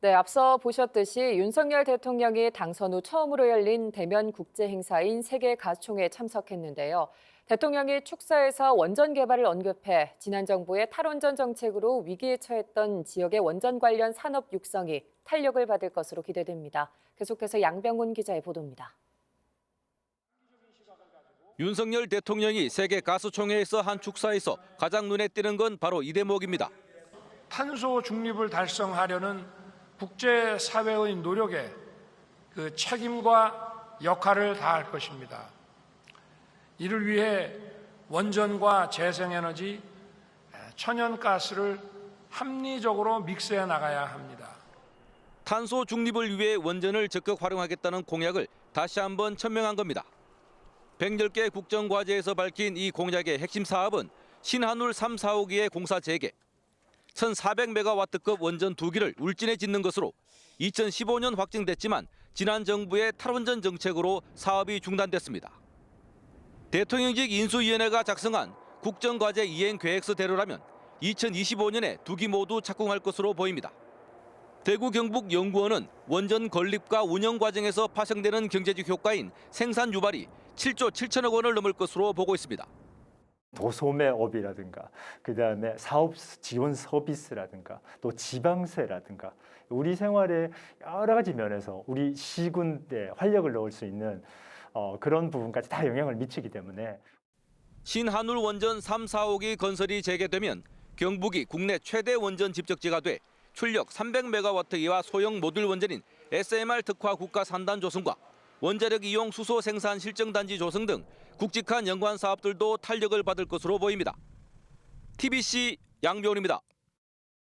네, 앞서 보셨듯이 윤석열 대통령이 당선 후 처음으로 열린 대면 국제 행사인 세계 가수총회에 참석했는데요. 대통령이 축사에서 원전 개발을 언급해 지난 정부의 탈원전 정책으로 위기에 처했던 지역의 원전 관련 산업 육성이 탄력을 받을 것으로 기대됩니다. 계속해서 양병훈 기자의 보도입니다. 윤석열 대통령이 세계 가수총회에서 한 축사에서 가장 눈에 띄는 건 바로 이 대목입니다. 탄소 중립을 달성하려는 국제 사회의 노력에 그 책임과 역할을 다할 것입니다. 이를 위해 원전과 재생에너지, 천연가스를 합리적으로 믹스해 나가야 합니다. 탄소 중립을 위해 원전을 적극 활용하겠다는 공약을 다시 한번 천명한 겁니다. 110개 국정과제에서 밝힌 이 공약의 핵심 사업은 신한울 3, 4호기의 공사 재개, 1,400메가와트급 원전 두 기를 울진에 짓는 것으로 2015년 확정됐지만 지난 정부의 탈원전 정책으로 사업이 중단됐습니다. 대통령직 인수위원회가 작성한 국정과제 이행 계획서대로라면 2025년에 두 기 모두 착공할 것으로 보입니다. 대구 경북 연구원은 원전 건립과 운영 과정에서 파생되는 경제적 효과인 생산 유발이 7조 7천억 원을 넘을 것으로 보고 있습니다. 도소매업이라든가 그다음에 사업 지원 서비스라든가 또 지방세라든가. 우리 생활의 여러 가지 면에서 우리 시군에 활력을 넣을 수 있는 어, 그런 부분까지 다 영향을 미치기 때문에. 신한울 원전 3, 4호기 건설이 재개되면 경북이 국내 최대 원전 집적지가 돼 출력 300메가와트기와 소형 모듈 원전인 SMR 특화 국가 산단 조성과 원자력 이용 수소 생산 실정 단지 조성 등 굵직한 연관 사업들도 탄력을 받을 것으로 보입니다. TBC 양병훈입니다.